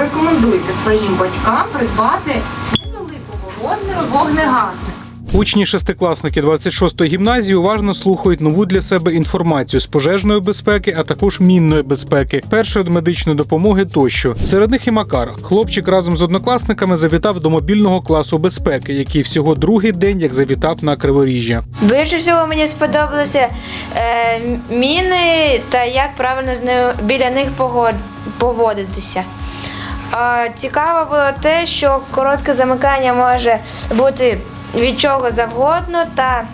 порекомендуйте своїм батькам придбати невеликого розміру вогнегасник. Учні шестикласники 26-ї гімназії уважно слухають нову для себе інформацію з пожежної безпеки, а також мінної безпеки, першої медичної допомоги тощо. Серед них і Макар. Хлопчик разом з однокласниками завітав до мобільного класу безпеки, який всього другий день як завітав на Криворіжжя. Більше всього мені сподобалося е, міни та як правильно з ними, біля них поводитися. Цікаво було те, що коротке замикання може бути від чого завгодно, та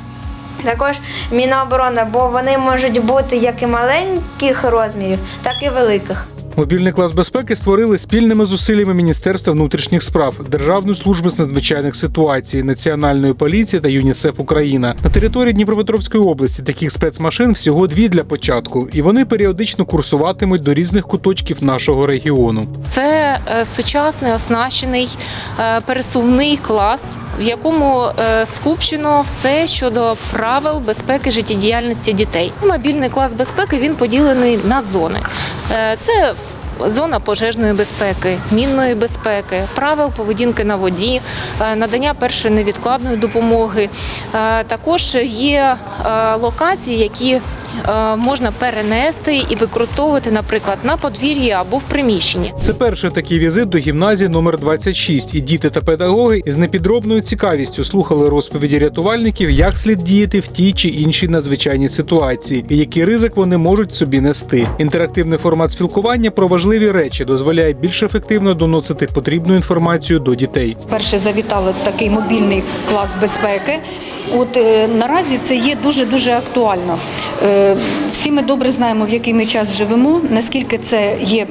також мінооборона, бо вони можуть бути як і маленьких розмірів, так і великих. Мобільний клас безпеки створили спільними зусиллями Міністерства внутрішніх справ, Державної служби з надзвичайних ситуацій, Національної поліції та ЮНІСЕФ Україна. На території Дніпропетровської області таких спецмашин всього дві для початку, і вони періодично курсуватимуть до різних куточків нашого регіону. Це е, сучасний оснащений е, пересувний клас, в якому е, скупчено все щодо правил безпеки життєдіяльності дітей. Мобільний клас безпеки він поділений на зони. Е, Це Зона пожежної безпеки, мінної безпеки, правил поведінки на воді, е, надання першої невідкладної допомоги. Також є локації, які можна перенести і використовувати, наприклад, на подвір'ї або в приміщенні. Це перший такий візит до гімназії номер 26 і діти та педагоги із непідробною цікавістю слухали розповіді рятувальників, як слід діяти в тій чи іншій надзвичайній ситуації, і який ризик вони можуть собі нести. Інтерактивний формат спілкування про важливі речі дозволяє більш ефективно доносити потрібну інформацію до дітей. Перше завітали такий мобільний клас безпеки. От е, наразі це є дуже дуже актуально. Е, всі ми добре знаємо, в який ми час живемо, наскільки це є.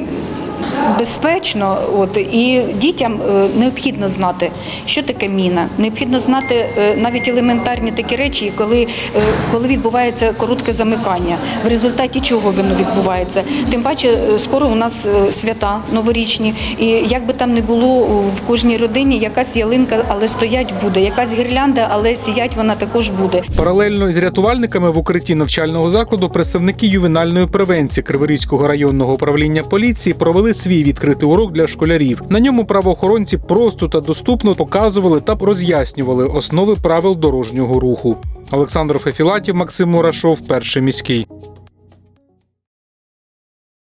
Безпечно, от і дітям е, необхідно знати, що таке міна. Необхідно знати е, навіть елементарні такі речі, коли, е, коли відбувається коротке замикання, в результаті чого воно відбувається. Тим паче, скоро у нас свята новорічні, і як би там не було в кожній родині, якась ялинка, але стоять буде, якась гірлянда, але сіять вона також буде. Паралельно з рятувальниками в укритті навчального закладу представники ювенальної превенції Криворізького районного управління поліції провели свій відкритий урок для школярів. На ньому правоохоронці просто та доступно показували та роз'яснювали основи правил дорожнього руху. Олександр Фефілатів, Максим Мурашов, перший міський.